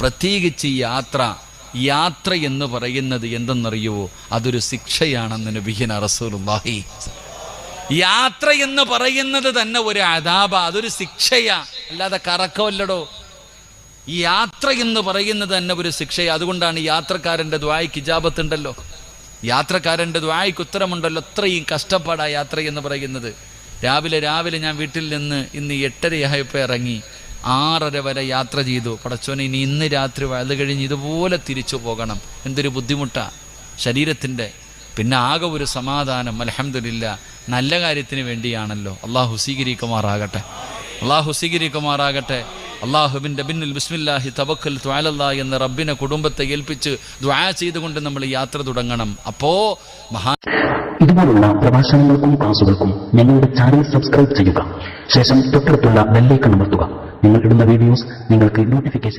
പ്രത്യേകിച്ച് ഈ യാത്ര യാത്ര എന്ന് പറയുന്നത് എന്തെന്നറിയുവോ? അതൊരു ശിക്ഷയാണെന്ന് നബിഹിന റസൂലുള്ളാഹി യാത്ര എന്ന് പറയുന്നത് തന്നെ ഒരു അതാപ അതൊരു ശിക്ഷയാ. അല്ലാതെ കറക്കമല്ലടോ ഈ യാത്ര എന്ന് പറയുന്നത് തന്നെ ഒരു ശിക്ഷയാ. അതുകൊണ്ടാണ് യാത്രക്കാരന്റെ ദ്വായ്ക്ക് ഇജാബത്തുണ്ടല്ലോ. യാത്രക്കാരന്റെ ദ്വായ്ക്ക് ഉത്തരമുണ്ടല്ലോ. അത്രയും കഷ്ടപ്പാടാ യാത്ര എന്ന് പറയുന്നത്. രാവിലെ രാവിലെ ഞാൻ വീട്ടിൽ നിന്ന് ഇന്ന് എട്ടരയായപ്പോൾ ഇറങ്ങി. ആറര വരെ യാത്ര ചെയ്തു. പടച്ചോനെ ഇനി ഇന്ന് രാത്രി അത് കഴിഞ്ഞ് ഇതുപോലെ തിരിച്ചു പോകണം. എന്തൊരു ബുദ്ധിമുട്ടാണ് ശരീരത്തിന്റെ പിന്നെ ആകെ ഒരു സമാധാനം അലഹമില്ല നല്ല കാര്യത്തിന് വേണ്ടിയാണല്ലോ. അള്ളാഹു സ്വീകരിക്കുമാറാകട്ടെ. അള്ളാഹു സ്വീകരിക്കുമാറാകട്ടെ. അള്ളാഹുബിന്റെ ബിന്നിൽ ബിസ്മില്ലാഹി തബക്കൽ ത്വാലല്ല എന്ന റബ്ബിനെ കുടുംബത്തെ ഏൽപ്പിച്ച് ദ്വാ ചെയ്തുകൊണ്ട് നമ്മൾ യാത്ര തുടങ്ങണം. അപ്പോ മഹാ ഇതുപോലുള്ള പ്രഭാഷണങ്ങൾക്കും ക്ലാസുകൾക്കും ഞങ്ങളുടെ ചാനൽ സബ്സ്ക്രൈബ് ചെയ്യുക. ശേഷം തൊട്ടടുത്തുള്ള ബെല്ലൈക്കൺ അമർത്തുക. നിങ്ങൾ ഇടുന്ന വീഡിയോസ് നിങ്ങൾക്ക് നോട്ടിഫിക്കേഷൻ